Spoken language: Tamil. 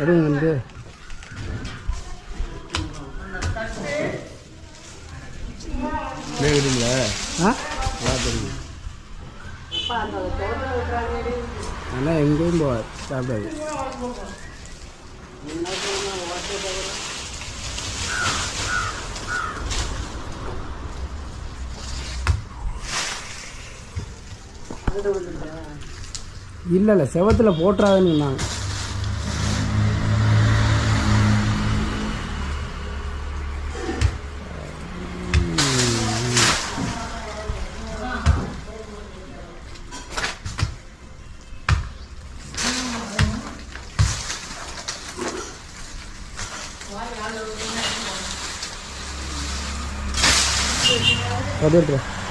எடுங்க வந்து கேட்குறீங்களா ஆ? ஆனால் எங்கேயும் போகாது சாப்பிடாது. இல்லை இல்லை செவத்தில் போட்டுறாதுன்னு சொன்னாங்க. adentro.